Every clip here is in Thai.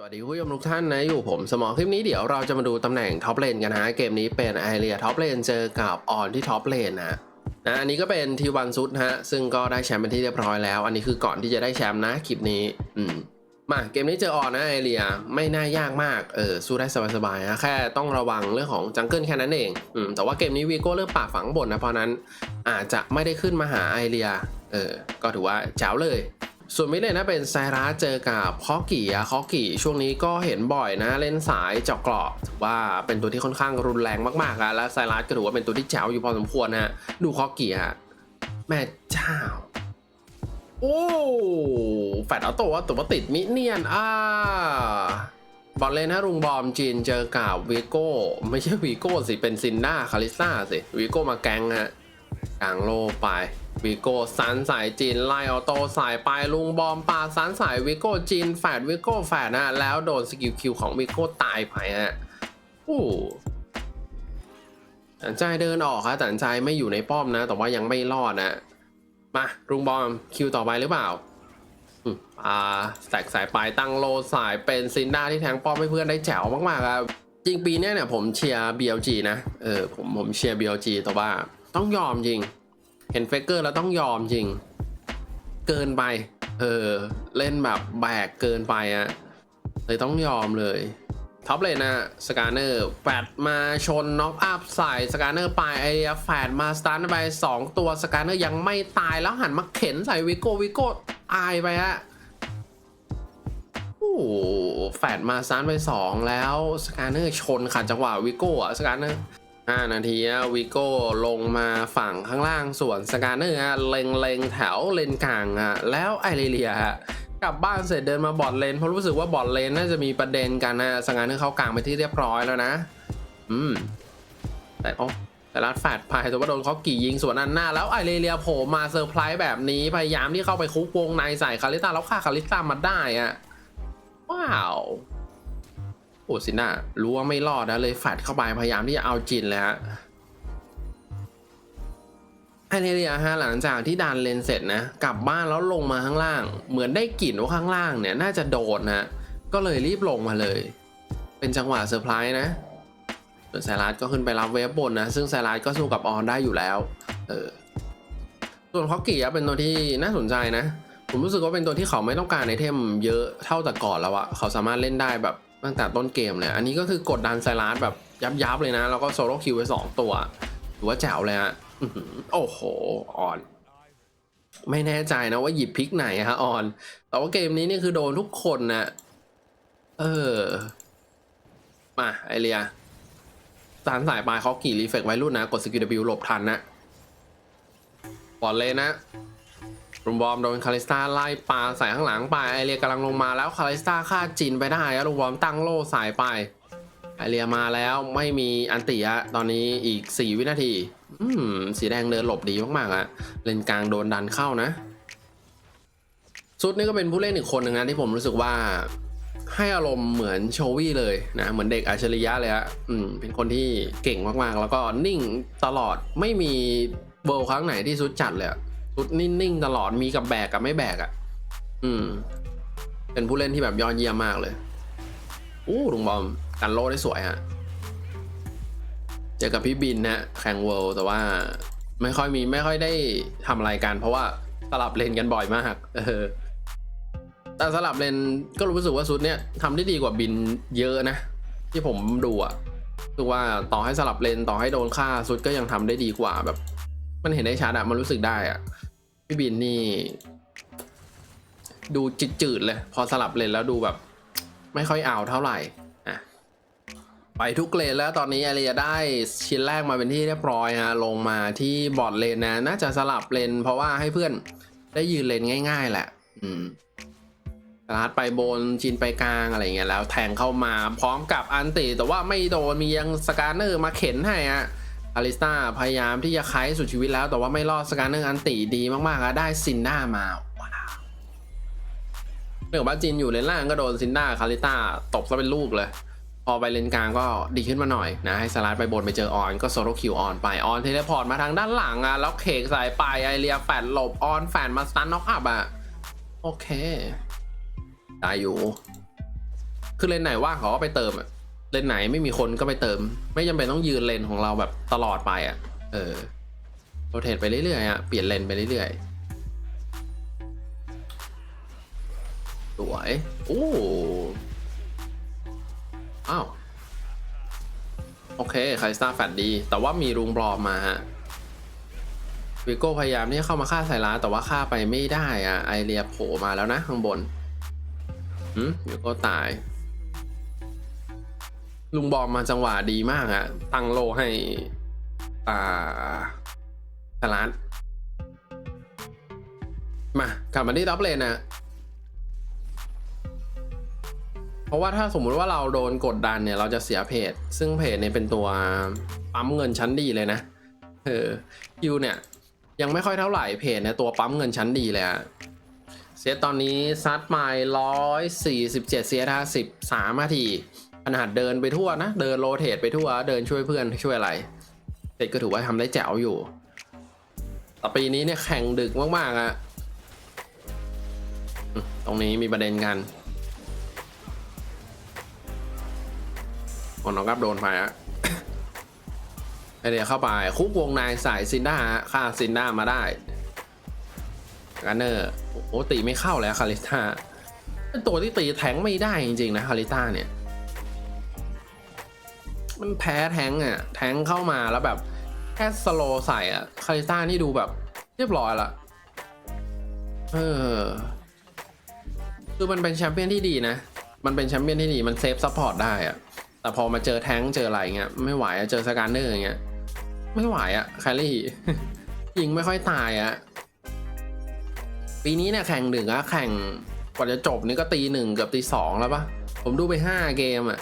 สวัสดีคุณผู้ชมทุกท่านนะ อยู่ผมสมองคลิปนี้เดี๋ยวเราจะมาดูตำแหน่งท็อปเลนกันนะเกมนี้เป็นไอเรียท็อปเลนเจอกับออนที่ท็อปเลนนะนะอันนี้ก็เป็นทีวันซุดฮะซึ่งก็ได้แชมป์เป็นที่เรียบร้อยแล้ว อันนี้คือก่อนที่จะได้แชมป์นะคลิปนี้อืมมาเกมนี้เจอออนนะไอเรียไม่น่ายากมากเออสู้ได้สบายๆนะแค่ต้องระวังเรื่องของจังเกิลแค่นั้นเองอืมแต่ว่าเกมนี้วีโก้เริ่มป่าฝังบนนะเพราะนั้นอาจจะไม่ได้ขึ้นมาหาไอเรียเออก็ถือว่าแจ๋วเลย ส่วนมิดเลยนะเป็นไซรัสเจอกับคอกี่อะคอกี่ช่วงนี้ก็เห็นบ่อยนะเล่นสายเจาะเกราะถือว่าเป็นตัวที่ค่อนข้างรุนแรงมากๆอะและไซรัสก็ถือว่าเป็นตัวที่แจ๋วอยู่พอสมควรนะดูคอกี่ฮะแม่เจ้าโอ้แฟดเอาตัวตัวว่าติดมิเนียนอ่าบอลเลยนะรุงบอมจีนเจอกับวีโก้ไม่ใช่วีโก้สิเป็นซินด้าคาริซ่าสิวีโก้มาแกงฮะกลางโลไป วิโก้สันสายจีนไล่ออโต้สายไปลุงบอมปาสันสายวิโก้จีนแฟดวิโก้แฟดนะแล้วโดนสกิลคิวของวิโก้ตายไปฮะโอ้ตัดใจเดินออกครับตัดใจไม่อยู่ในป้อมนะ แต่ว่ายังไม่รอดนะมาลุงบอมคิวต่อไปหรือเปล่าอ่าแตกสายปลายตั้งโลสายเป็นซินด้าที่แทงป้อมให้เพื่อนได้แจ๋วมากๆครับจริงปีนี้เนี่ยผมเชียร์ BLG นะเออผมผมเชียร์ BLG แต่ว่าต้องยอมจริง เห็นเฟกเกอร์แล้วต้องยอมจริง เกินไป เออ เล่นแบบแบกเกินไปอะเลยต้องยอมเลยท็อปเลยนะสกาเนอร์แฟดมาชนน็อกอัพใส่สกาเนอร์ไปไอเดียแฟดมาสตาร์ทไป 2 ตัวสกาเนอร์ยังไม่ตายแล้วหันมาเข็นใส่วิโก้วิโก้ตายไปฮะโอ้โหแฟดมาสตาร์ทไป 2 แล้วสกาเนอร์ชนขัดจังหวะวิโก้อะสกาเนอร์ 5 นาทีวิโก้ลงมาฝั่งข้างล่างส่วนสกาเนอร์ฮะเล็งเลงแถวเลนกลางฮะแล้วไอเรเลียฮะกลับบ้านเสร็จเดินมาบอดเลนเพราะรู้สึกว่าบอดเลนน่าจะมีประเด็นกันนะสกาเนอร์เขากลางไปที่เรียบร้อยแล้วนะ อืม แต่โอ้แต่รัดแฟดพายแต่ว่าโดนเขากี่ยิงส่วนอันหน้า แล้วไอเรเลียโผล่มาเซอร์ไพรส์แบบนี้พยายามที่เข้าไปคุกวงในใส่คาริต้าแล้วฆ่าคาริต้ามาได้อะว้าว โอ้สินะรู้ว่าไม่รอดนะเลยแฟดเข้าไปพยายามที่จะเอาจินเลยฮะไอเรียฮะหลังจากที่ดันเลนเสร็จนะกลับบ้านแล้วลงมาข้างล่าง เหมือนได้กลิ่นว่าข้างล่างเนี่ยน่าจะโดนนะก็เลยรีบลงมาเลย เป็นจังหวะเซอร์ไพรส์นะส่วนไซรัสก็ขึ้นไปรับเวฟบนนะซึ่งไซรัสก็สู้กับออนได้อยู่แล้วเออส่วนฮอกกี้เป็นตัวที่น่าสนใจนะ ผมรู้สึกว่าเป็นตัวที่เขาไม่ต้องการไอเทมเยอะเท่าแต่ก่อนแล้วอะเขาสามารถเล่นได้แบบ ตั้งแต่ต้นเกมเลยอันนี้ก็คือกดดันไซรัสแบบยับยับๆเลยนะ แล้วก็โซโล่คิวไปสองตัวถือว่าแจ๋วเลยฮะโอ้โหออน ไม่แน่ใจนะว่าหยิบพลิกไหนฮะออน แต่ว่าเกมนี้นี่คือโดนทุกคนนะเออ มาไอเรียสารสายปลายเขากี่รีเฟกไว้รุ่นนะ กดสกิลวหลบทันนะบอลเลยนะ รุมบอมโดนคาริสตาไล่ปาใส่ข้างหลังไปไอเรียกำลังลงมาแล้วคาริสตาฆ่าจินไปได้อะรุมบอมตั้งโล่สายไปไอเรียมาแล้วไม่มีอันติอะตอนนี้อีก 4 วินาที อืมสีแดงเดินหลบดีมากๆอะเลนกลางโดนดันเข้านะซุดนี่ก็เป็นผู้เล่นอีกคนหนึ่งนะที่ผมรู้สึกว่าให้อารมณ์เหมือนโชวี่เลยนะเหมือนเด็กอัจฉริยะเลยฮะอืมเป็นคนที่เก่งมากๆ แล้วก็นิ่งตลอดไม่มีเบิร์ครั้งไหนที่ซุดจัดเลย ซุดนิ่งๆตลอดมีกับแบกกับไม่แบกอะอืม เป็นผู้เล่นที่แบบยอดเยี่ยมมากเลยอู้ลุงบอมกันโลได้สวยฮะเจอกับพี่บินนะแข่งเวิลด์แต่ว่าไม่ค่อยมีไม่ค่อยได้ทำอะไรกัน เพราะว่าสลับเลนกันบ่อยมาก เออ แต่สลับเลนก็รู้สึกว่าซุดเนี่ยทำได้ดีกว่าบินเยอะนะ ที่ผมดูอะคือว่าต่อให้สลับเลนต่อให้โดนฆ่าซุดก็ยังทำได้ดีกว่าแบบ มันเห็นได้ชัดอะมันรู้สึกได้อะ พี่บินนี่ ดูจืดๆเลย พอสลับเลนแล้วดูแบบ ไม่ค่อยเอาเท่าไหร่อะไปทุกเลนแล้วตอนนี้อารียได้ชิ้นแรกมาเป็นที่เรียบร้อยฮะลงมาที่บอร์ดเลนนะ น่าจะสลับเลน เพราะว่าให้เพื่อนได้ยืนเลนง่าย ๆ แหละ อืมลาดไปบนชินไปกลางอะไรเงี้ยแล้วแทงเข้ามาพร้อมกับอันติแต่ว่าไม่โดนมียังสกาเนอร์มาเข็นให้อะ อลิสตาพยายามที่จะไคสุดชีวิตแล้วแต่ว่าไม่รอดสกาเนอร์อันติดีมากๆอะได้ซินด้ามาเรื่องว่าจินอยู่เลนล่างก็โดนซินด้าคาริต้าตบซะเป็นลูกเลย พอไปเลนกลางก็ดีขึ้นมาหน่อยนะให้สลัดไปบนไปเจอออนก็โซโลคิวออนไปออนเทเลพอร์ตมาทางด้านหลังอะแล้วเคกสายไปไอเรียแฟนหลบออนแฟนมาสตันน็อกอัพอะโอเคได้อยู่ คือเลนไหนว่างเขาก็ไปเติมอะ เลนไหนไม่มีคนก็ไปเติม ไม่จำเป็นต้องยืนเลนของเราแบบตลอดไปอะเออโรเทตไปเรื่อยๆอะเปลี่ยนเลนไปเรื่อยๆ สวย โอ้อ้าว โอเคไคสตาแฟดดี แต่ว่ามีรุงบลอมมาฮะวิโก้พยายามที่เข้ามาฆ่าไซรัสแต่ว่าฆ่าไปไม่ได้อะ ไอเรียโผล่มาแล้วนะข้างบนหืมวิโก้ตาย ลุงบอมมาจังหวะดีมากอะตั้งโลให้ อ่าไซรัสมากลับมาที่ดับเลนนะเพราะว่าถ้าสมมุติว่าเราโดนกดดันเนี่ย เราจะเสียเพจ ซึ่งเพจเนี่ยเป็นตัวปั๊มเงินชั้นดีเลยนะเออคิวเนี่ย ยังไม่ค่อยเท่าไหร่เพจเนี่ยตัวปั๊มเงินชั้นดีเลยอะเสียตอนนี้ซัดไมล์ร้อยสี่สิบเจ็ดเสียท่าสิบสามนาที ขนาดเดินไปทั่วนะ เดินโรเทตไปทั่ว เดินช่วยเพื่อนช่วยอะไรเพจก็ถือว่าทำได้แจ๋วอยู่ แต่ปีนี้เนี่ยแข่งดึกมากๆอะอืมตรงนี้มีประเด็นกันโอ้น้องกับโดนไปอะไอเดียเข้าไปคุกวงในสายซินด้าฆ่าซินด้ามาได้กันเนอร์โอ้ตีไม่เข้าแล้วคาริต้าเป็นตัวที่ตีแทงไม่ได้จริงๆนะคาริต้าเนี่ย มันแพ้แทงอะ แทงเข้ามาแล้วแบบแค่สโลใส่อะคาริต้านี่ดูแบบ เรียบร้อยละเออคือมันเป็นแชมเปี้ยนที่ดีนะ มันเป็นแชมเปี้ยนที่ดีมันเซฟซัพพอร์ตได้อะแต่พอมาเจอแท้งเจออะไรเงี้ยไม่ไหวอะเจอสการเนอร์อย่างเงี้ยไม่ไหวอะแคลรี่ยิงไม่ค่อยตายอะปีนี้เนี่ยแข่งหนึ่งอะแข่งกว่าจะจบนี่ก็ตีหนึ่งเกือบตีสองแล้วปะผมดูไปห้าเกมอะ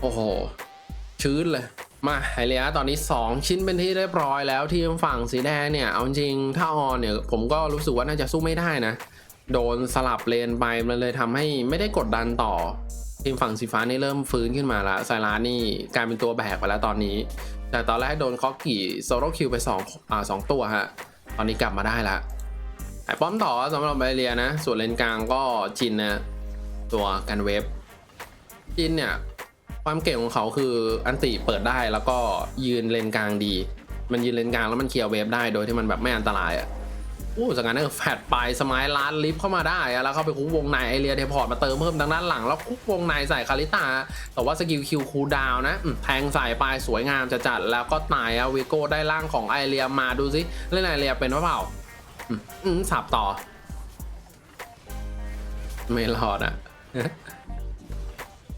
โอ้โห ชื้นเลยมาไฮเลียตอนนี้ 2 ชิ้นเป็นที่เรียบร้อยแล้วทีมฝั่งสีแดงเนี่ย เอาจริงถ้าออนเนี่ย ผมก็รู้สึกว่าน่าจะสู้ไม่ได้นะ โดนสลับเลนไปมันเลยทำให้ไม่ได้กดดันต่อ ทีมฝั่งสีฟ้านี่เริ่มฟื้นขึ้นมาแล้วไซรัสนี่กลายเป็นตัวแบกไปแล้วตอนนี้ แต่ตอนแรกโดนคอกกี่โซโลคิวไป2อ่าสองตัวฮะตอนนี้กลับมาได้ละไอป้อมต่อสำหรับไบเรียนะ ส่วนเลนกลางก็จินนะตัวกันเวฟจินเนี่ย ความเก่งของเขาคืออันติเปิดได้แล้วก็ยืนเลนกลางดี มันยืนเลนกลางแล้วมันเคลียร์เวฟได้โดยที่มันแบบไม่อันตรายอะอู้จากนั้นเออแฟดไปสมายล้านลิฟเข้ามาได้แล้วเข้าไปคุกวงในไอเรียเทพอร์ตมาเติมเพิ่มทางด้านหลัง แล้วคุกวงในใส่คาริตา แต่ว่าสกิลคิวคูดาวนะแทงใส่ไปสวยงามจะจัดแล้วก็ตายอะวิโก้ได้ร่างของไอเรียมาดูสิเล่นไอเรียเป็นเปล่าอืมสับต่อ ไม่รอดอะ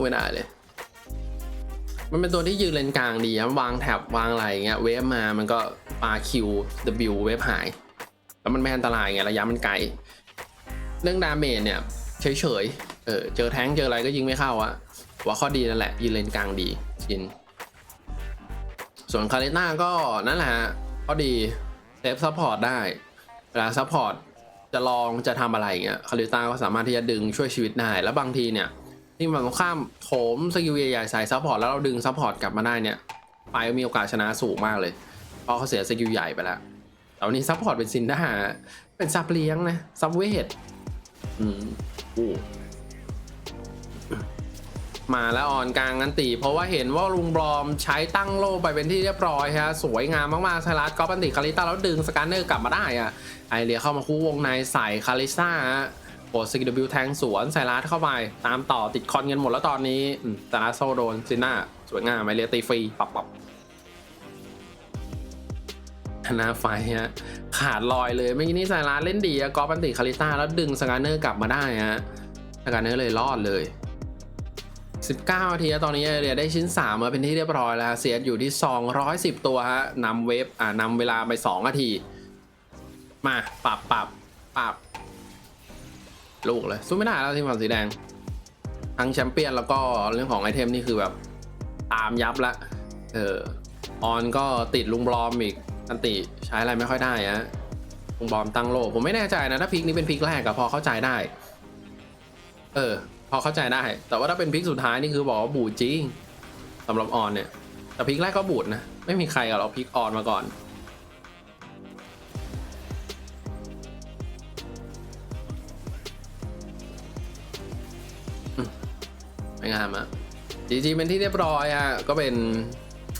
ไม่ได้เลย มันเป็นตัวที่ยืนเลนกลางดีครับวางแท็บวางอะไรอย่างเงี้ยเวฟมามันก็ปาคิว W เวฟหาย แล้วมันไม่อันตรายไงระยะมันไกล เรื่องดาเมจเนี่ยเฉยๆเออเจอแท้งเจออะไรก็ยิงไม่เข้าอะว่าข้อดีนั่นแหละยืนเลนกลางดีชินส่วนคาริน่าก็นั่นแหละฮะข้อดีเซฟซัพพอร์ตได้เวลาซัพพอร์ตจะลองจะทำอะไรอย่างเงี้ยคาริต้าก็สามารถที่จะดึงช่วยชีวิตได้ แล้วบางทีเนี่ย ที่ฝั่งตรงข้ามโถมสกิลใหญ่ๆใส่ซัพพอร์ตแล้วเราดึงซัพพอร์ตกลับมาได้เนี่ยไปมีโอกาสชนะสูงมากเลยเพราะเขาเสียสกิลใหญ่ไปแล้วแต่วันนี้ซัพพอร์ตเป็นซินด้าเป็นซับเลี้ยงนะซับเวทอืมอู้มาแล้วอ่อนกลางกันตีเพราะว่าเห็นว่าลุงบลอมใช้ตั้งโล่ไปเป็นที่เรียบร้อยฮะสวยงามมากๆไซรัสก็ปันติคาริต้าแล้วดึงสการเนอร์กลับมาได้อะไอเรียเข้ามาคู่วงในใส่คาริซ่าฮะ โดสกิลบิวแทงสวนไซรัสเข้าไป ตามต่อติดคอนกันหมดแล้วตอนนี้อืมไซรัสโซโดนซิน่า สวยงามไมเรียตีฟรีปับปับหน้าไฟฮะขาดลอยเลยเมื่อกี้นี้ไซรัสเล่นดีอะกอปันติคาริต้าแล้วดึงสการเนอร์กลับมาได้ฮะสการเนอร์เลยรอดเลย 19นาทีแล้วตอนนี้เรียได้ชิ้น 3 มาเป็นที่เรียบร้อยแล้วเสียอยู่ที่ 210 ตัวฮะนำเวฟอ่านำเวลาไป 2 นาที มาปรับปรับปรับ ลูกเลยสู้ไม่ได้แล้วทีมฝั่งสีแดง ทั้งแชมเปี้ยนแล้วก็เรื่องของไอเทมนี่คือแบบ ตามยับละ เออออนก็ติดลุงบลอมอีกอันติใช้อะไรไม่ค่อยได้ฮะลุงบลอมตั้งโลผมไม่แน่ใจนะ ถ้าพิกนี้เป็นพิกแรกอะพอเข้าใจได้ เออ พอเข้าใจได้ แต่ว่าถ้าเป็นพิกสุดท้ายนี่คือบอกว่าบูดจริงสำหรับออนเนี่ยแต่พิกแรกก็บูดนะไม่มีใครกับเราพิกออนมาก่อน ไองามอะจีจีเป็นที่เรียบร้อยอะก็เป็น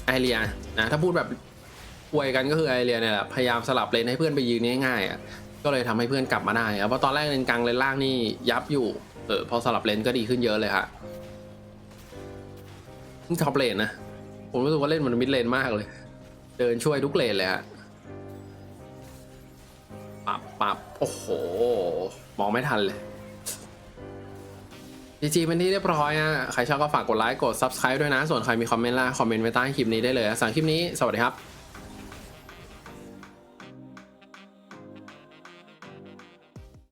ไอเรียนะถ้าพูดแบบอวยกันก็คือไอเรียเนี่ยแหละพยายามสลับเลนให้เพื่อนไปยืนง่ายๆอะก็เลยทำให้เพื่อนกลับมาได้ครับเพราะตอนแรกเลนกลางเลนล่างนี่ยับอยู่เออพอสลับเลนก็ดีขึ้นเยอะเลยฮะนี่ท็อปเลนนะผมรู้สึกว่าเล่นมันมิดเลนมากเลย เดินช่วยทุกเลนเลยฮะปับปับโอ้โห มองไม่ทันเลย จีจีเป็นที่เรียบร้อยอะใครชอบก็ฝากกดไลค์กด subscribe ด้วยนะ ส่วนใครมีคอมเมนต์ล่ะคอมเมนต์ไว้ใต้คลิปนี้ได้เลยสำหรับคลิปนี้สวัสดีครับ